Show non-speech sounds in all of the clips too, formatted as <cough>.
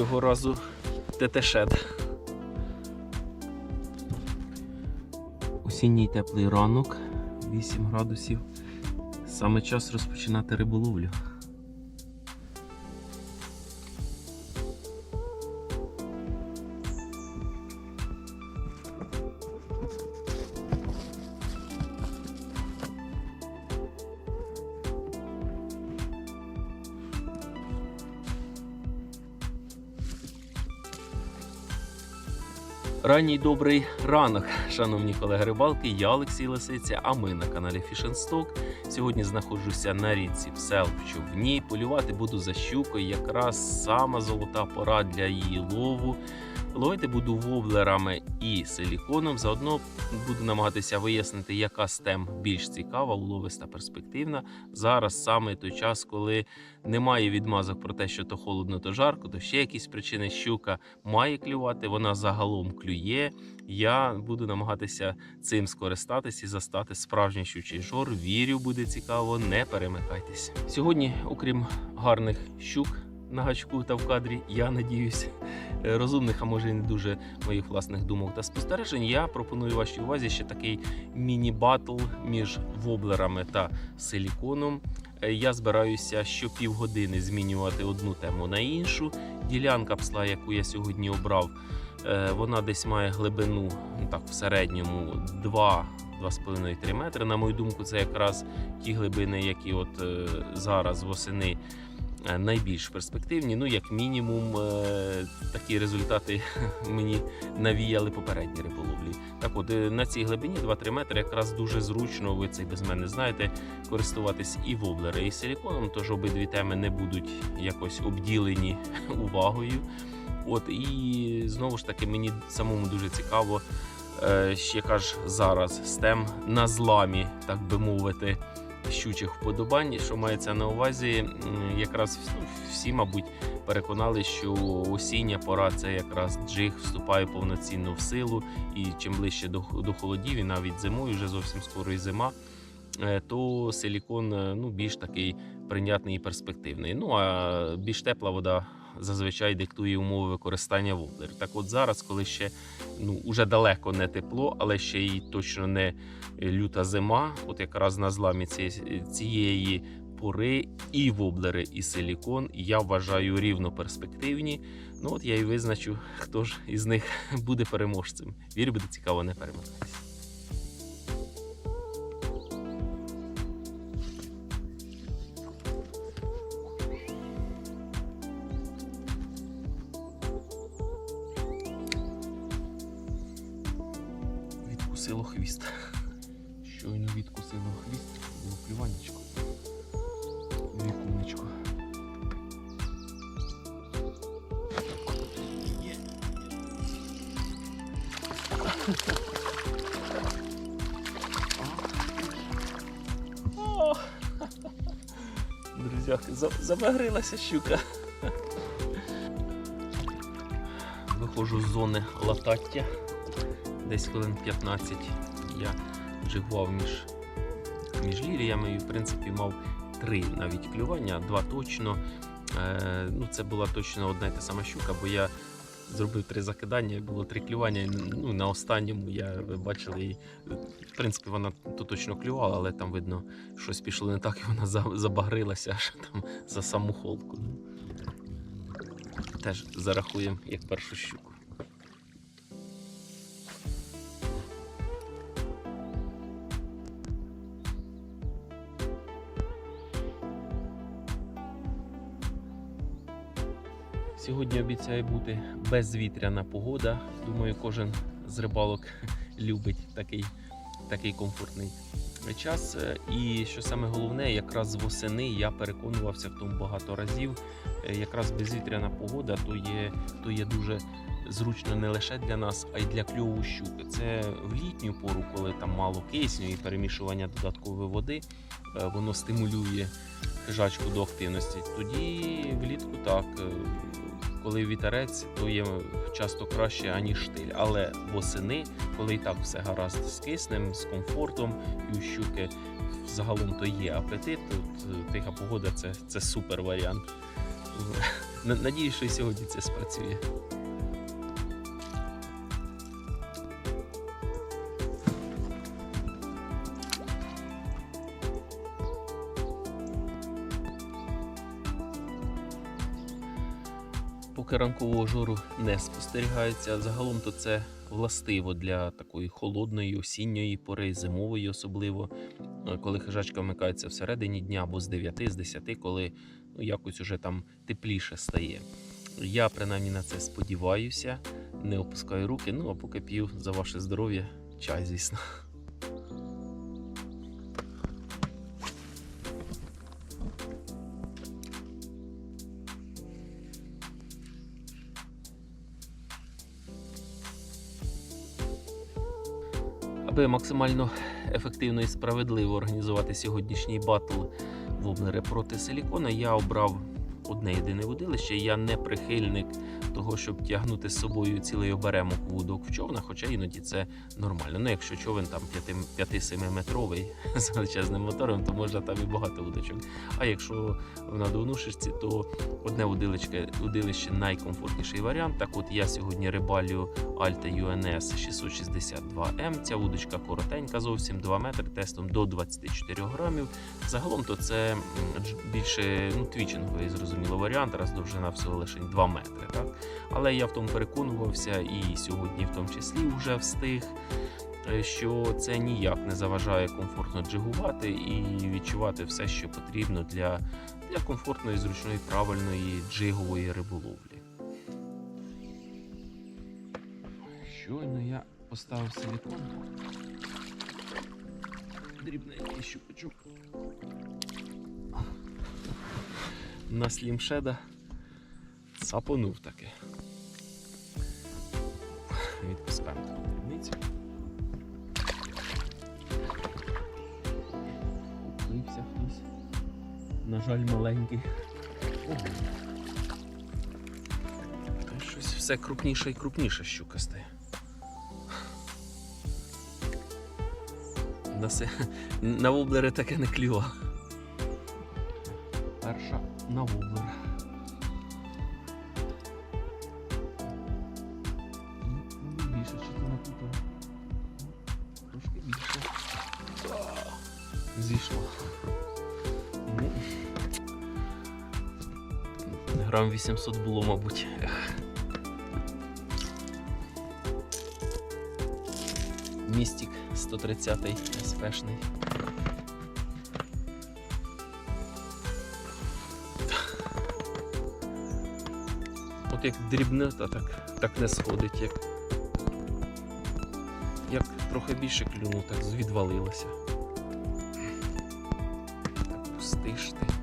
Цього разу тетешед. Осінній теплий ранок, 8 градусів. Саме час розпочинати риболовлю. Ранній добрий ранок, шановні колеги рибалки. Я Олексій Лисиця, а ми на каналі Фішенсток. Сьогодні знаходжуся на річці Псел в човні. Полювати буду за щукою. Якраз сама золота пора для її лову. Ловити буду воблерами і силіконом. Заодно буду намагатися вияснити, яка стем більш цікава, уловиста, перспективна. Зараз саме той час, коли немає відмазок про те, що то холодно, то жарко, то ще якісь причини щука має клювати. Вона загалом клює. Я буду намагатися цим скористатись і застати справжній щучий жор. Вірю, буде цікаво. Не перемикайтеся. Сьогодні, окрім гарних щук на гачку та в кадрі, я надіюсь, е, розумних, а може і не дуже моїх власних думок та спостережень. Я пропоную вашій увазі ще такий міні-батл між воблерами та силіконом. Е, Я збираюся щопівгодини змінювати одну тему на іншу. Ділянка псла, яку я сьогодні обрав, е, вона десь має глибину ну так, в середньому 2 2,5-3 метри. На мою думку, це якраз ті глибини, які от зараз восени найбільш перспективні. Ну, як мінімум, е, такі результати <laughs> мені навіяли попередні риболовлі. Так от, е, на цій глибині 2-3 метри якраз дуже зручно, ви це без мене знаєте, користуватись і воблери, і силіконом, тож обидві теми не будуть якось обділені <laughs> увагою. От і знову ж таки мені самому дуже цікаво, е, ще яка ж зараз стем на зламі, так би мовити, щучих вподобань, що мається на увазі, якраз ну, всі, мабуть, переконали, що осіння пора це якраз джиг вступає повноцінно в силу, і чим ближче до, холодів, і навіть зимою, вже зовсім скоро і зима, е, то силікон е, ну, більш такий прийнятний і перспективний. Ну а більш тепла вода зазвичай диктує умови використання воблерів. Так от зараз, коли ще ну, уже далеко не тепло, але ще й точно не люта зима, от якраз на зламі цієї, пори і воблери, і силікон я вважаю рівно перспективні. Ну от я і визначу, хто ж із них буде переможцем. Вірю, буде цікаво, не перемикайтеся. Відкусило хвіст. Щойно відкусило хвіст, було плюванечко. Вікунечко. Друзяки, забагрилася щука. Виходжу з зони латаття. Десь хвилин 15 я джигував між, між ліріями і, в принципі, мав три навіть клювання, два точно. Е, ну, це була точно одна і та сама щука, бо я зробив три закидання, було три клювання. Ну, на останньому я ви бачили її. В принципі, вона то точно клювала, але там видно, щось пішло не так, і вона забагрилася аж там за саму холку. Теж зарахуємо як першу щуку. Сьогодні обіцяє бути безвітряна погода. Думаю, кожен з рибалок <laughs> любить такий, такий комфортний час. Е, І що саме головне, якраз восени я переконувався в тому багато разів. е, Якраз безвітряна погода то є, то є дуже зручно не лише для нас, а й для кльову щуки. Це в літню пору, коли там мало кисню і перемішування додаткової води, е, воно стимулює хижачку до активності. Тоді влітку так. е, Коли вітерець, то є часто краще, аніж штиль. Але восени, коли і так все гаразд з киснем, з комфортом, і у щуки загалом то є апетит, тут е, тиха погода це, це супер варіант. На- Надіюсь, що сьогодні це спрацює. Поки ранкового жору не спостерігається, загалом то це властиво для такої холодної осінньої пори, зимової особливо, е, коли хижачка вмикається всередині дня або з 9, з 10, коли ну, якось уже там тепліше стає. Я принаймні на це сподіваюся, не опускаю руки, ну а поки п'ю за ваше здоров'я, чай, звісно. Аби максимально ефективно і справедливо організувати сьогоднішній батл воблери проти силікона, я обрав одне єдине водилище. Я не прихильник того, щоб тягнути з собою цілий оберемок вудок в човнах, хоча іноді це нормально. Ну, якщо човен там 5-7 метровий <laughs> з величезним мотором, то можна там і багато вудочок. А якщо в надувнушечці, то одне удилище, удилище найкомфортніший варіант. Так от я сьогодні рибалю Alta UNS 662M. Ця вудочка коротенька, зовсім 2 метри, тестом до 24 грамів. Загалом то це більше ну, твічинговий, зрозуміло, варіант, раз довжина всього лише 2 метри. Так? Але я в тому переконувався і сьогодні в тому числі вже встиг. е, Що це ніяк не заважає комфортно джигувати і відчувати все, що потрібно для, для комфортної, зручної, правильної джигової риболовлі. Щойно я поставив силікон. Дрібненький щупачок. На слімшеда цапонув таки. Відпускаємо таку дрібницю. Уплився хтось. На жаль, маленький. Та Щось все крупніше і крупніше щука стає. На, воблери таке не клюва. Перша на воблер. Ну, більше чи то. Трошки більше. Зійшло. Ну, Грам 800 було, мабуть. Містік 130 СПшний. От як дрібнота, так, так не сходить, як, як трохи більше клюну, так відвалилося. Пустиш ти.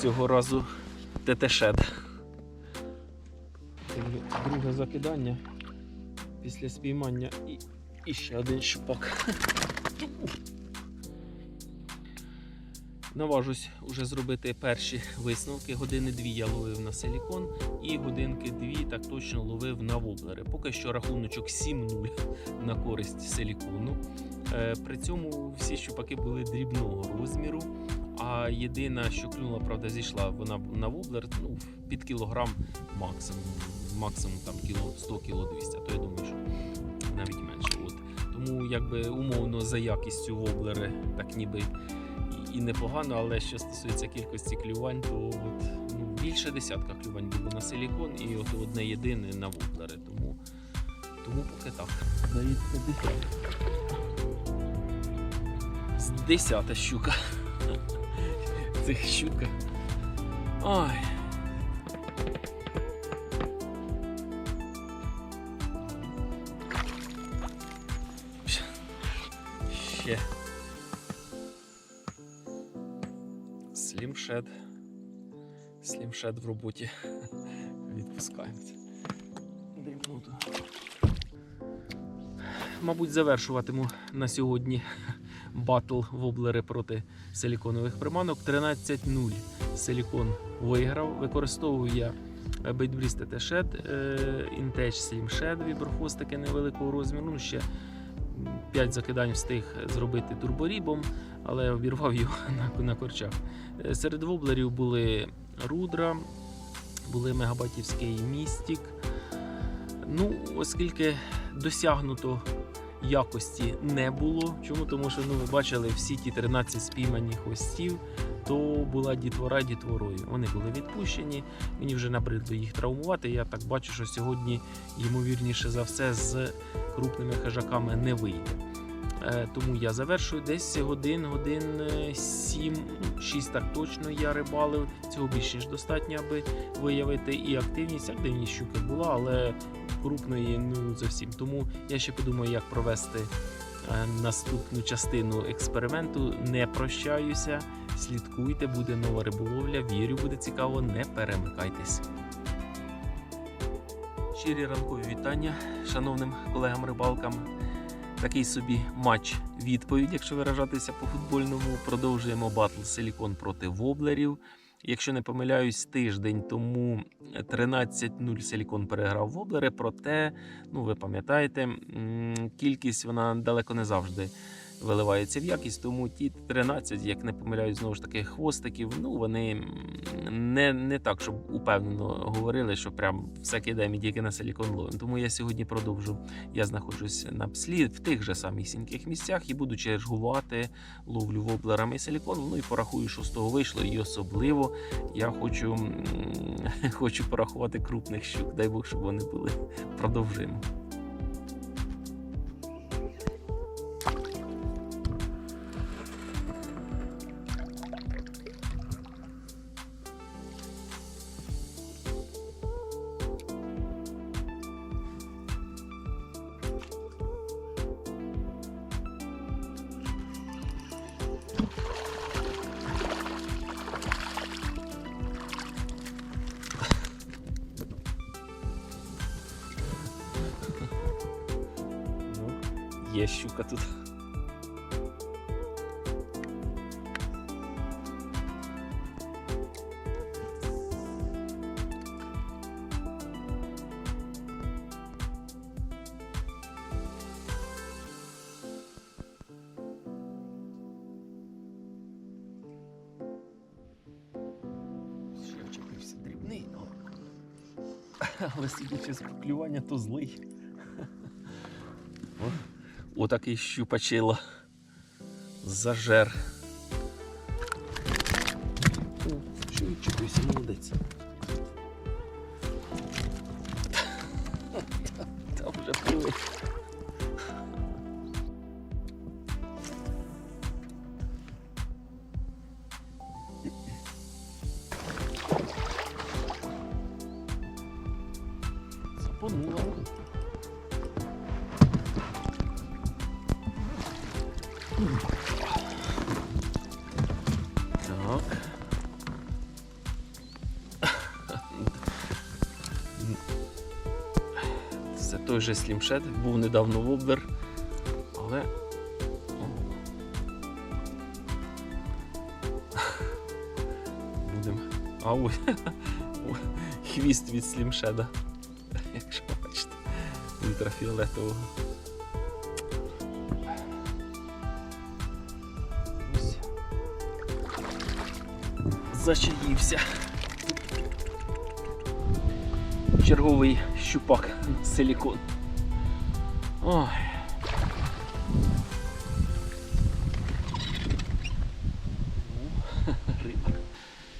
Цього разу ТТ-шед. Друге закидання після спіймання і, і ще один щупак. <laughs> Наважусь уже зробити перші висновки. Години дві я ловив на силікон і годинки дві так точно ловив на воблери. Поки що рахуночок 7-0 на користь силікону. Е, При цьому всі щупаки були дрібного розміру. А єдина, що клюнула, правда, зійшла вона на воблер ну, під кілограм максимум. Максимум там кіло 100 кіло 200, то я думаю, що навіть менше. От. Тому якби умовно за якістю воблери так ніби і, непогано, але що стосується кількості клювань, то от, ну, більше десятка клювань було на силікон і от одне єдине на воблери. Тому, тому поки так. Здається, десята щука цих щутках. Ой. Ще. Слімшед. Слімшед в роботі. Відпускаємося. Мабуть, завершуватиму на сьогодні батл воблери проти силіконових приманок. 13-0 силікон виграв. Використовую я Бейтбріст Тешет, Інтеч Slim Shed, віброхвостики невеликого розміру. Ну, ще 5 закидань встиг зробити турборібом, але обірвав його <laughs> на, на корчах. Е, Серед воблерів були Рудра, були Мегабатівський Містік. Ну, оскільки досягнуто якості не було. Чому? Тому що ну, ви бачили всі ті 13 спійманих хвостів, то була дітвора дітворою. Вони були відпущені, мені вже набридло їх травмувати. Я так бачу, що сьогодні, ймовірніше за все, з крупними хижаками не вийде. Е, Тому я завершую десь годин, годин 7, 6 так точно я рибалив. Цього більше ніж достатньо, аби виявити і активність. Активність щуки була, але крупної ну зовсім. Тому я ще подумаю, як провести е, наступну частину експерименту. Не прощаюся, слідкуйте, буде нова риболовля. Вірю, буде цікаво, не перемикайтесь. Щирі ранкові вітання шановним колегам-рибалкам. Такий собі матч відповідь, якщо виражатися по футбольному. Продовжуємо батл Силікон проти воблерів. Якщо не помиляюсь, тиждень тому 13-0 Силікон переграв воблери, проте, ну ви пам'ятаєте, кількість вона далеко не завжди виливається в якість, тому ті 13, як не помиляюсь, знову ж таки, хвостиків, ну вони не, не так, щоб упевнено говорили, що прям все кидаємо тільки на силікон ловимо. Тому я сьогодні продовжу. Я знаходжусь на пслі в тих же самісіньких місцях і буду чергувати ловлю воблерами силікон. Ну і порахую, що з того вийшло. І особливо я хочу, <laughs> хочу порахувати крупних щук. Дай Бог, щоб вони були. Продовжуємо. Є щука тут. Ще вчепився дрібний, ну. <laughs> але судячи з клювання, то злий. Отакий щупачило. Зажер. О, що відчепився, молодець. Там вже пливе. Так. Це той же слімшет, був недавно воблер, але. Будемо. А ось хвіст від слімшеда. Якщо бачите, ультрафіолетового. Зачаївся. Черговий щупак силікон. Ой.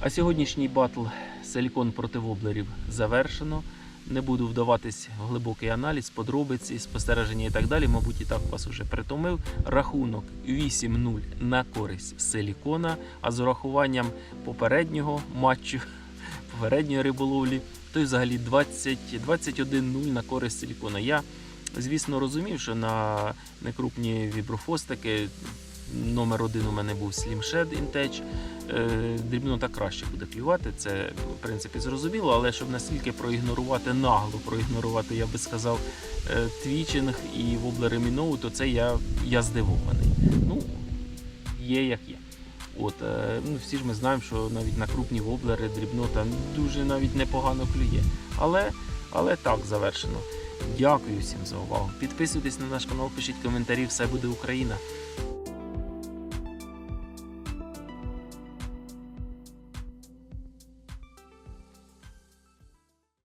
А сьогоднішній батл силікон проти воблерів завершено. Не буду вдаватись в глибокий аналіз, подробиці, спостереження і так далі. Мабуть, і так вас уже притомив. Рахунок 8-0 на користь силікона. А з урахуванням попереднього матчу, <laughs> попередньої риболовлі, то й взагалі 20, 21-0 на користь силікона. Я звісно, розумів, що на некрупні віброфостики номер один у мене був Slim Shed Intech. Е, Дрібнота краще буде клювати, це в принципі зрозуміло, але щоб настільки проігнорувати, нагло проігнорувати, я би сказав, е, твічинг і воблери Міноу, то це я, я здивований. Ну, є як є. От, е, ну, всі ж ми знаємо, що навіть на крупні воблери дрібнота дуже навіть непогано клює. Але, але так завершено. Дякую всім за увагу. Підписуйтесь на наш канал, пишіть коментарі, все буде Україна.